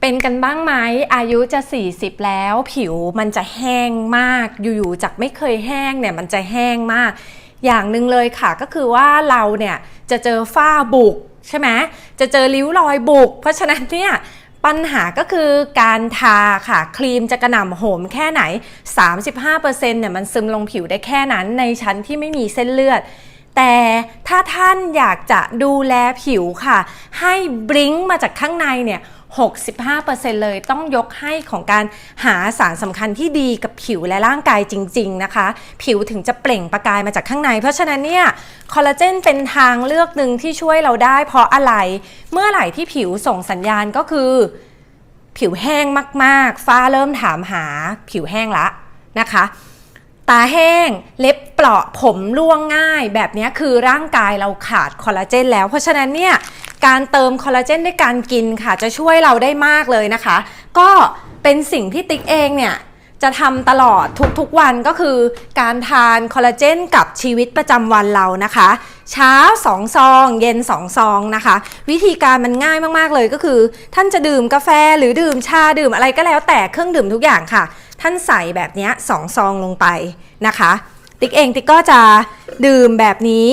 เป็นกันบ้างไหมอายุจะ 40 แล้วผิวมันจะแห้งมาก อยู่ๆจากไม่เคยแห้งเนี่ยมันจะแห้งมาก อย่างหนึ่งเลยค่ะก็คือว่าเราเนี่ยจะเจอฝ้าบุกใช่ไหมจะเจอริ้วรอยบุก เพราะฉะนั้นเนี่ยปัญหาก็คือการทาค่ะ ครีมจะกระหน่ำโหมแค่ไหน 35%เนี่ยมันซึมลงผิวได้แค่นั้นในชั้นที่ไม่มีเส้นเลือดแต่ถ้าท่านอยากจะดูแลผิวค่ะ ให้บลิงมาจากข้างในเนี่ย 65%เลยต้องยกให้ของการหาสารสำคัญที่ดีกับผิวและร่างกายจริง ๆ นะคะ ผิวถึงจะเปล่งประกายมาจากข้างใน เพราะฉะนั้นเนี่ยคอลลาเจนเป็นทางเลือกหนึ่งที่ช่วยเราได้ เพราะอะไรเมื่อไหร่ที่ผิวส่งสัญญาณก็คือ ผิวแห้งมากๆ ฟ้าเริ่มถามหาผิวแห้งละนะคะตาแห้ง เล็บเปราะผมร่วงง่าย แบบนี้คือร่างกายเราขาดคอลลาเจนแล้ว เพราะฉะนั้นเนี่ย การเติมคอลลาเจนด้วยการกินค่ะ จะช่วยเราได้มากเลยนะคะ ก็เป็นสิ่งที่ติ๊กเองเนี่ยจะทำตลอดทุกๆวันก็คือ การทานคอลลาเจนกับชีวิตประจำวันเรานะคะ เช้า 2 ซอง เย็น 2 ซองนะคะ วิธีการมันง่ายมากๆเลยก็คือ ท่านจะดื่มกาแฟหรือดื่มชาดื่มอะไรก็แล้วแต่เครื่องดื่มทุกอย่างค่ะ ท่านใส่แบบนี้สองซองลงไปนะคะ ติ๊กเองติ๊กก็จะดื่มแบบนี้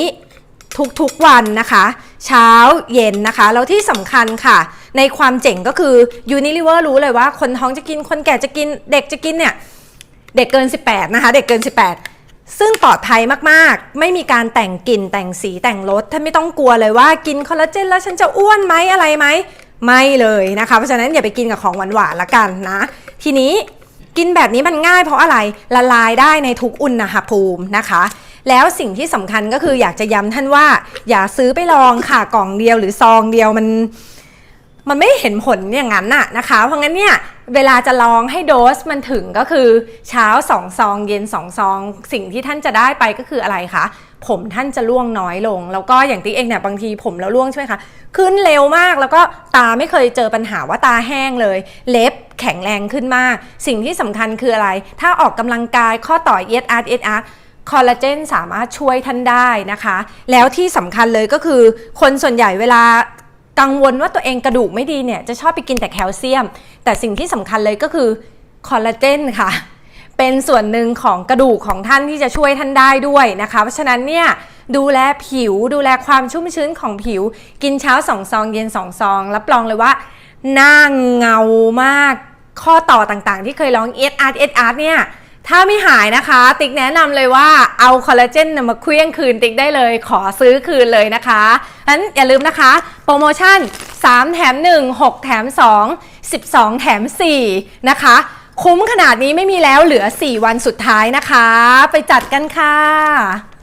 ทุกๆวันนะคะ เช้าเย็นนะคะ แล้วที่สำคัญค่ะ ในความเจ๋งก็คือ Unilever รู้เลยว่าคนท้องจะกินคนแก่จะกินเด็กจะกินเนี่ย เด็กเกิน 18 นะคะ เด็กเกิน 18ซึ่งปลอดภัยมาก ๆ ไม่มีการแต่งกลิ่นแต่งสีแต่งรสท่านไม่ต้องกลัวเลยว่ากินคอลลาเจนแล้วฉันจะอ้วนไหมอะไรไหม ไม่เลยนะคะ เพราะฉะนั้นอย่าไปกินกับของหวานๆละกันนะ ทีนี้กินแบบนี้มันง่ายเพราะอะไรละลายได้ในทุกอุณหภูมินะคะ แล้วสิ่งที่สำคัญก็คืออยากจะย้ำท่านว่า อย่าซื้อไปลองค่ะกล่องเดียวหรือซองเดียวมันมันไม่เห็นผลอย่างนั้นน่ะนะคะ เพราะงั้นเนี่ยเวลาจะลองให้โดสมันถึงก็คือเช้า2ซองเย็น2ซอง สิ่งที่ท่านจะได้ไปก็คืออะไรคะผมท่านจะร่วงน้อยลง แล้วก็อย่างที่เองเนี่ยบางทีผมแล้วร่วงใช่ไหมคะขึ้นเร็วมากแล้วก็ตาไม่เคยเจอปัญหาว่าตาแห้งเลย เล็บแข็งแรงขึ้นมาก สิ่งที่สำคัญคืออะไร ถ้าออกกำลังกายข้อต่อเอสอาร์เอสอาร์ คอลลาเจนสามารถช่วยท่านได้นะคะ แล้วที่สำคัญเลยก็คือ คนส่วนใหญ่เวลากังวลว่าตัวเองกระดูกไม่ดีเนี่ยจะชอบไปกินแต่แคลเซียม แต่สิ่งที่สำคัญเลยก็คือคอลลาเจนค่ะ เป็นส่วนหนึ่งของกระดูกของท่านที่จะช่วยท่านได้ด้วยนะคะ เพราะฉะนั้นเนี่ยดูแลผิวดูแลความชุ่มชื้นของผิว กินเช้า2ซอง เย็น2ซองรับรองเลยว่า หน้าเงามากข้อต่อต่างๆ ที่เคยลองเอสอาร์เอสอาร์เนี่ย ถ้าไม่หายนะคะ ติ๊กแนะนำเลยว่าเอาคอลลาเจนมาเคลี้ยงคืนติ๊กได้เลยขอซื้อคืนเลยนะคะงั้นอย่าลืมนะคะ โปรโมชั่น 3 แถม 1 6 แถม 2 12 แถม 4 นะคะ คุ้มขนาดนี้ไม่มีแล้วเหลือ 4 วันสุดท้ายนะคะ ไปจัดกันค่ะ